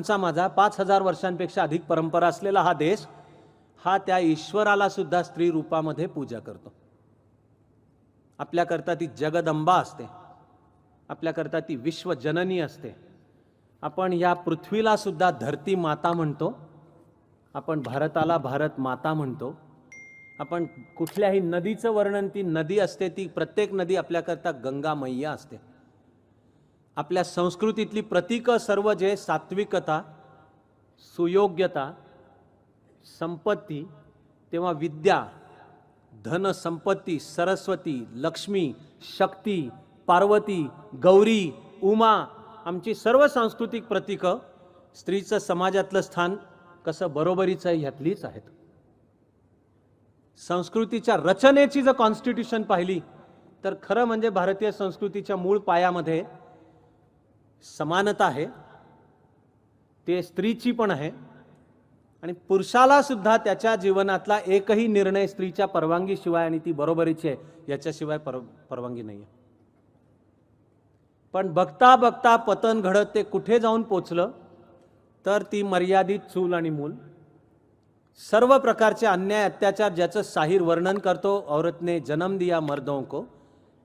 तुमचा माझा पाच हजार वर्षांपेक्षा अधिक परंपरा असलेला हा देश हा त्या ईश्वराला सुद्धा स्त्री रूपामध्ये पूजा करतो. आपल्याकरता ती जगदंबा असते. आपल्याकरता ती विश्वजननी असते. आपण या पृथ्वीला सुद्धा धरती माता म्हणतो. आपण भारताला भारत माता म्हणतो. आपण कुठल्याही नदीचं वर्णन ती नदी असते ती प्रत्येक नदी आपल्याकरता गंगा मैया असते. आपल्या संस्कृतीतली प्रतीकं सर्व जे सात्विकता सुयोग्यता संपत्ती तेव्हा विद्या धन संपत्ती सरस्वती लक्ष्मी शक्ती पार्वती गौरी उमा आमची सर्व सांस्कृतिक प्रतीकं स्त्रीचं समाजातलं स्थान कसं बरोबरीचं आहे ह्यातलीच आहेत. संस्कृतीच्या रचनेची जर कॉन्स्टिट्यूशन पाहिली तर खरं म्हणजे भारतीय संस्कृतीच्या मूळ पायामध्ये समानता आहे. ते स्त्रीची पण आहे. आणि पुरुषाला सुद्धा त्याच्या जीवनातला एकही निर्णय स्त्रीच्या परवानगीशिवाय आणि ती बरोबरीची आहे याच्याशिवाय पर परवानगी नाही आहे पण बघता बघता पतन घडत ते कुठे जाऊन पोचलं तर ती मर्यादित चूल आणि मूल. सर्व प्रकारचे अन्याय अत्याचार ज्याचं साहिर वर्णन करतो औरतने जन्म दिया मर्दों को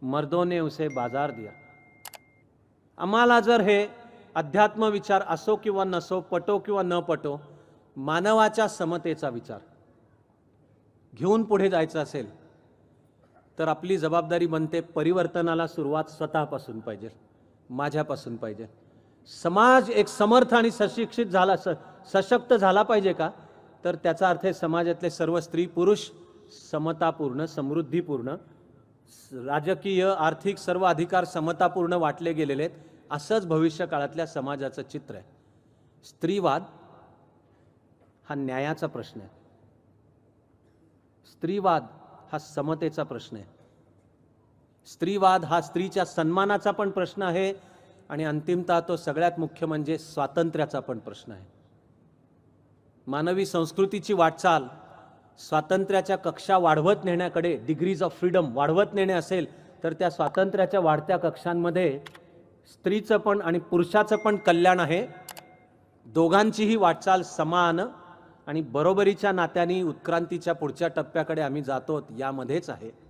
मर्दों ने उसे बाजार दिया. आम्हाला जर हे अध्यात्म विचार असो किंवा नसो पटो किंवा न पटो मानवाच्या समतेचा विचार. घेऊन पुढे जायचं असेल तर आपली जबाबदारी बनते परिवर्तनाला सुरुवात स्वतःपासून पाहिजे माझ्यापासून पाहिजे. समाज एक समर्थ आणि सशिक्षित झाला स सशक्त झाला पाहिजे का? तर त्याचा अर्थ आहे समाजातले सर्व स्त्री पुरुष समतापूर्ण समृद्धीपूर्ण राजकीय आर्थिक सर्व अधिकार समतापूर्ण वाटले गेलेले आहेत. असंच भविष्य काळातल्या समाजाचं चित्र आहे. स्त्रीवाद हा न्यायाचा प्रश्न आहे. स्त्रीवाद हा समतेचा प्रश्न आहे. स्त्रीवाद हा स्त्रीच्या सन्मानाचा पण प्रश्न आहे आणि अंतिमतः तो सगळ्यात मुख्य म्हणजे स्वातंत्र्याचा पण प्रश्न आहे. मानवी संस्कृतीची वाटचाल स्वातंत्र्याच्या कक्षा वाढवत नेण्याकडे डिग्रीज ऑफ फ्रीडम वाढवत नेणे असेल तर त्या स्वातंत्र्याच्या वाढत्या कक्षांमध्ये स्त्रीचं पण आणि पुरुषाचं पण कल्याण आहे. दोघांचीही वाटचाल समान आणि बरोबरीच्या नात्याने उत्क्रांतीच्या पुढच्या टप्प्याकडे आम्ही जातो यामध्येच आहे.